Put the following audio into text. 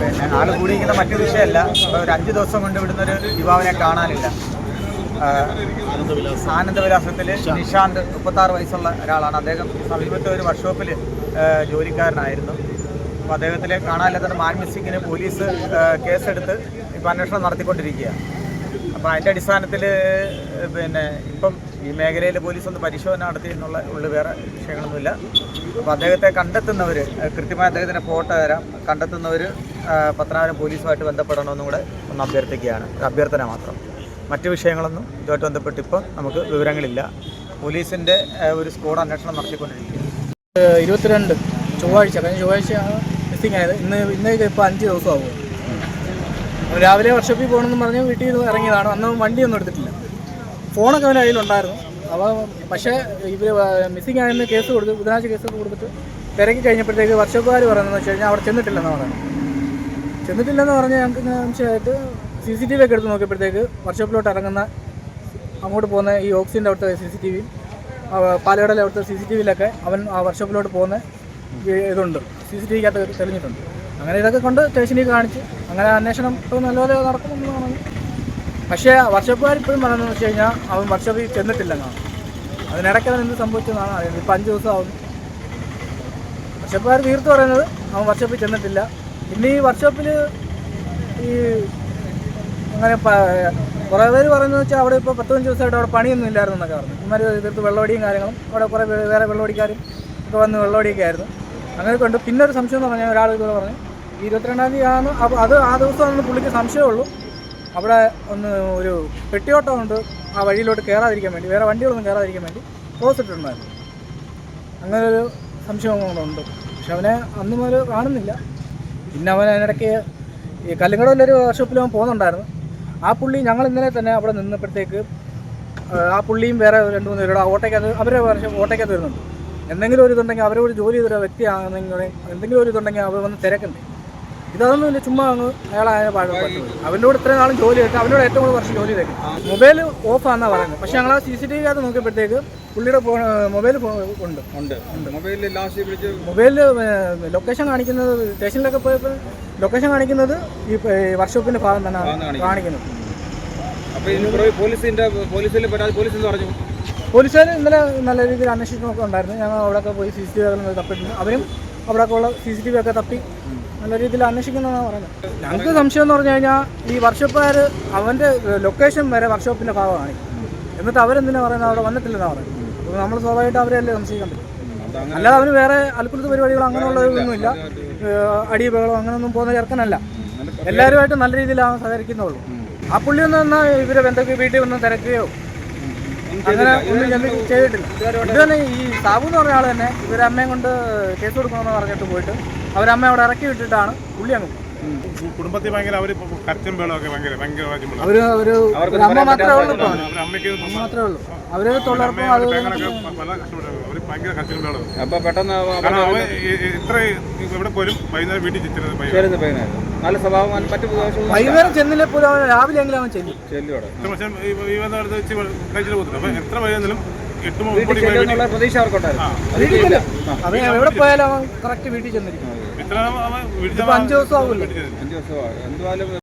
പിന്നെ ആൾ കൂടിയിരിക്കുന്ന മറ്റു വിഷയമല്ല. ഒരു അഞ്ച് ദിവസം കൊണ്ട് ഇവിടുന്ന് ഒരു യുവാവിനെ കാണാനില്ല. ആനന്ദവിലാസത്തിൽ നിഷാന്ത് മുപ്പത്താറ് വയസ്സുള്ള ഒരാളാണ്. അദ്ദേഹം സമീപത്തെ ഒരു വർക്ക്ഷോപ്പിൽ ജോലിക്കാരനായിരുന്നു. അപ്പോൾ അദ്ദേഹത്തിലെ കാണാനില്ലാത്ത മാൻ മിസ്സിങ്ങിന് പോലീസ് കേസെടുത്ത് ഇപ്പോൾ അന്വേഷണം നടത്തിക്കൊണ്ടിരിക്കുകയാണ്. അപ്പോൾ അതിന്റെ അടിസ്ഥാനത്തിൽ പിന്നെ ഇപ്പം ഈ മേഖലയിൽ പോലീസ് ഒന്ന് പരിശോധന നടത്തി എന്നുള്ള ഉള്ളു വേറെ വിഷയങ്ങളൊന്നുമില്ല. അപ്പോൾ അദ്ദേഹത്തെ കണ്ടെത്തുന്നവർ കൃത്യമായി അദ്ദേഹത്തിന്റെ ഫോട്ടോ തരാം. കണ്ടെത്തുന്നവർ പത്തനാപുരം പോലീസുമായിട്ട് ബന്ധപ്പെടണമെന്നും കൂടെ ഒന്ന് അഭ്യർത്ഥിക്കുകയാണ്. അഭ്യർത്ഥന മാത്രം. മറ്റ് വിഷയങ്ങളൊന്നും ഇതുമായിട്ട് ബന്ധപ്പെട്ട് ഇപ്പോൾ നമുക്ക് വിവരങ്ങളില്ല. പോലീസിന്റെ ഒരു സ്ക്വാഡ് അന്വേഷണം നടത്തിക്കൊണ്ടിരിക്കുകയാണ്. ഇരുപത്തിരണ്ട് ചൊവ്വാഴ്ച കഴിഞ്ഞ ചൊവ്വാഴ്ചയാണ് മിസ്സിംഗ് ആയത്. ഇന്ന് ഇന്ന് ഇപ്പോൾ അഞ്ച് ദിവസമാകും. രാവിലെ വർഷപ്പിൽ പോകണമെന്ന് പറഞ്ഞ് വീട്ടിൽ നിന്ന് ഇറങ്ങിയതാണ്. അന്ന് വണ്ടിയൊന്നും എടുത്തിട്ടില്ല. ഫോണൊക്കെ അവന്റെ കയ്യിലുണ്ടായിരുന്നു. അപ്പോൾ പക്ഷേ ഇവർ മിസ്സിംഗ് ആയെന്ന് കേസ് കൊടുത്ത് ബുധനാഴ്ച കേസ് കൊടുത്തിട്ട് തിരക്കി കഴിഞ്ഞപ്പോഴത്തേക്ക് വർക്ക്ഷോപ്പുകാർ പറയുന്നത് വെച്ച് കഴിഞ്ഞാൽ അവിടെ ചെന്നിട്ടില്ലെന്ന് പറയുന്നത്. ചെന്നിട്ടില്ലെന്ന് പറഞ്ഞ് ഞങ്ങൾക്ക് സംശയമായിട്ട് സി സി ടി വി ഒക്കെ എടുത്ത് നോക്കിയപ്പോഴത്തേക്ക് വർക്ക്ഷോപ്പിലോട്ട് ഇറങ്ങുന്ന അങ്ങോട്ട് പോകുന്ന ഈ ഓക്സിജന്റെ അവിടുത്തെ സി സി ടി വിയും പാലയുടെ അവിടുത്തെ സി സി ടി വിയിലൊക്കെ അവൻ ആ വർക്ക്ഷോപ്പിലോട്ട് പോകുന്ന ഇതുണ്ട്. സി സി ടി വിക്കകത്ത് തെളിഞ്ഞിട്ടുണ്ട്. അങ്ങനെ ഇതൊക്കെ കൊണ്ട് സ്റ്റേഷനിൽ കാണിച്ച് അങ്ങനെ അന്വേഷണം ഇപ്പോൾ നല്ലപോലെ നടക്കുമെന്ന് പറഞ്ഞു. പക്ഷേ വർക്ക്ഷോപ്പുകാർ ഇപ്പോഴും പറയുന്നത് വെച്ച് കഴിഞ്ഞാൽ അവൻ വർക്ക്ഷോപ്പിൽ ചെന്നിട്ടില്ലെന്നാണ്. അതിനിടയ്ക്ക് അവൻ എന്ത് സംഭവിച്ചതെന്നാണ് അറിയുന്നത് ഇപ്പം അഞ്ച് ദിവസം ആവുന്നു വർക്ക്ഷോപ്പുകാർ തീർത്ത് പറയുന്നത് അവൻ വർക്ക്ഷോപ്പിൽ ചെന്നിട്ടില്ല. പിന്നെ ഈ വർക്ക്ഷോപ്പിൽ ഈ അങ്ങനെ കുറേ പേര് പറയുന്നത് വെച്ചാൽ അവിടെ ഇപ്പോൾ പത്ത് പതിനഞ്ച് ദിവസമായിട്ട് അവിടെ പണിയൊന്നും ഇല്ലായിരുന്നു എന്നൊക്കെ പറഞ്ഞു. ഇമാര് തീർത്ത് വെള്ളമടിയും കാര്യങ്ങളും അവിടെ കുറേ വേറെ വെള്ളമടിക്കാരും ഒക്കെ വന്ന് വെള്ളമടിയൊക്കെ ആയിരുന്നു. അങ്ങനെ കൊണ്ട്. പിന്നെ ഒരു സംശയം എന്ന് പറഞ്ഞാൽ ഒരാൾ ഇതുപോലെ പറഞ്ഞു ഇരുപത്തിരണ്ടാം തീയതി ആണ് അപ്പോൾ അത് ആ ദിവസമാണെന്ന് പുള്ളിക്ക് സംശയമുള്ളൂ അവിടെ ഒന്ന് ഒരു പെട്ടിയോട്ടം ഉണ്ട് ആ വഴിയിലോട്ട് കയറാതിരിക്കാൻ വേണ്ടി വേറെ വണ്ടികളൊന്നും കയറാതിരിക്കാൻ വേണ്ടി ക്ലോസ് ഇട്ടിട്ടുണ്ടായിരുന്നു. അങ്ങനെ ഒരു സംശയം ഉണ്ട്. പക്ഷെ അവനെ അന്ന് മുതൽ കാണുന്നില്ല. പിന്നെ അവൻ അതിനിടയ്ക്ക് ഈ കല്ലുങ്കടയിലൊരു വർക്ക്ഷോപ്പിൽ അവൻ പോകുന്നുണ്ടായിരുന്നു ആ പുള്ളി ഞങ്ങൾ ഇന്നലെ തന്നെ അവിടെ നിന്നപ്പോഴത്തേക്ക് ആ പുള്ളിയും വേറെ രണ്ട് മൂന്ന് പേരോട് ഓട്ടയ്ക്കകത്ത് അവരെ വർഷം ഓട്ടയ്ക്കകത്ത് വരുന്നുണ്ട്. എന്തെങ്കിലും ഒരു ഇതുണ്ടെങ്കിൽ അവരോട് ജോലി ചെയ്തൊരു വ്യക്തിയാണെന്നെങ്കിൽ എന്തെങ്കിലും ഒരു ഇതുണ്ടെങ്കിൽ അവർ വന്ന് തിരക്കണ്ടേ ഇതൊന്നും ഇല്ല ചുമ്മാ അങ്ങ് അയാളായ അവന്റെ അവനോട് ഇത്രയും നാളും ജോലി ചെയ്തിട്ട് അവനോട് ഏറ്റവും കൂടുതൽ വർഷം ജോലി ചെയ്തേക്കും മൊബൈൽ ഓഫ് ആണെന്നാ പറയുന്നത്. പക്ഷെ ഞങ്ങൾ ആ സി സി ടി വി അത് നോക്കിയപ്പോഴത്തേക്ക് പുള്ളിയുടെ ഫോൺ മൊബൈൽ ഉണ്ട്. ഉണ്ട്. മൊബൈലിൽ ലാസ്റ്റ് വിളിച്ച് മൊബൈലിൽ ലൊക്കേഷൻ കാണിക്കുന്നത് സ്റ്റേഷനിലൊക്കെ പോയപ്പോൾ ലൊക്കേഷൻ കാണിക്കുന്നത് ഈ വർക്ക്ഷോപ്പിന്റെ ഭാഗം തന്നെ കാണിക്കുന്നത്. അപ്പോൾ പോലീസിൽ പരാതി പോലീസ് എന്ന് പറഞ്ഞു? പോലീസുകാർ ഇന്നലെ നല്ല രീതിയിൽ അന്വേഷിക്കുന്നൊക്കെ ഉണ്ടായിരുന്നു. ഞങ്ങൾ അവിടെയൊക്കെ പോയി സി സി ടി വി തപ്പിട്ടുണ്ട് അവരും അവിടെയൊക്കെ ഉള്ള സി സി ടി വി ഒക്കെ തപ്പി. നല്ല രീതിയിൽ അന്വേഷിക്കുന്നതാണ് പറയുന്നത്. ഞങ്ങൾക്ക് സംശയം എന്ന് പറഞ്ഞു കഴിഞ്ഞാൽ ഈ വർക്ക്ഷോപ്പുകാർ അവന്റെ ലൊക്കേഷൻ വരെ വർക്ക്ഷോപ്പിന്റെ ഭാഗമാണ്. എന്നിട്ട് അവരെന്തിനാ പറയുന്നത്? അവിടെ വന്നിട്ടില്ലെന്നാണ് പറയുന്നത്. അപ്പോൾ നമ്മൾ സ്വാഭാവികമായിട്ട് അവരെയല്ലേ സംശയിക്കാൻ പറ്റും. അല്ലാതെ അവന് വേറെ അൽക്കുലത്ത് പരിപാടികൾ അങ്ങനെയുള്ളതൊന്നുമില്ല അടി ബഹളോ അങ്ങനെയൊന്നും പോകുന്ന ചെറുക്കനല്ല. എല്ലാവരുമായിട്ട് നല്ല രീതിയിലാണ് സഹകരിക്കുന്നുള്ളൂ. ആ പുള്ളിയൊന്നും എന്നാൽ ഇവരെ ബന്ധുക്ക് വീട്ടിൽ വന്ന് തിരക്കുകയോ അങ്ങനെ ഒന്നും ചെന്ന് ചെയ്തിട്ടില്ല. ഇത് തന്നെ ഈ സാബു എന്ന് പറഞ്ഞ ആൾ തന്നെ ഇവരമ്മയും കൊണ്ട് കേസ് കൊടുക്കണമെന്ന് പറഞ്ഞിട്ട് പോയിട്ട് അവരമ്മ അവിടെ ഇറക്കി വിട്ടിട്ടാണ് പുള്ളി അങ്ങ് കുടുംബത്തിൽ ഭയങ്കര അവർ ഇപ്പൊ വേളൊക്കെ ഭയങ്കര ഭയങ്കര അവർ ഒരു അമ്മ മാത്രമേ ഉള്ളൂ അമ്മ മാത്രമേ ഉള്ളൂ. അവർ തൊഴിലുറപ്പും അത് അപ്പൊ പെട്ടെന്ന് ഇത്ര ഇവിടെ പോലും വൈകുന്നേരം വീട്ടിൽ പയ്യനായിരുന്നു. നല്ല സ്വഭാവം മറ്റു വൈകുന്നേരം ചെന്നില്ലേ പോലും അവൻ രാവിലെ എങ്കിലും അവൻ ചെല്ലും. ചെല്ലുവിടെ ഈ ഈ വന്ന അടുത്ത് വെച്ച് കഴിച്ചിട്ട് പോകുന്നത് അപ്പൊ എത്ര വൈകുന്നേരം എട്ട് മുപ്പത് വീട്ടിൽ മണി വീട്ടിൽ ചെല്ലുന്നുള്ള പ്രതീക്ഷ അവർക്കുണ്ടായിരുന്നു. വീട്ടിൽ ചെല്ലും. അവൻ എവിടെ പോയാലും അവൻ കറക്റ്റ് വീട്ടിൽ ചെന്നിരിക്കും. ഇത്ര അവൻ വീട്ടിൽ ഇപ്പൊ അഞ്ചു ദിവസം ആവുമല്ലോ. അഞ്ച് ദിവസമാണ്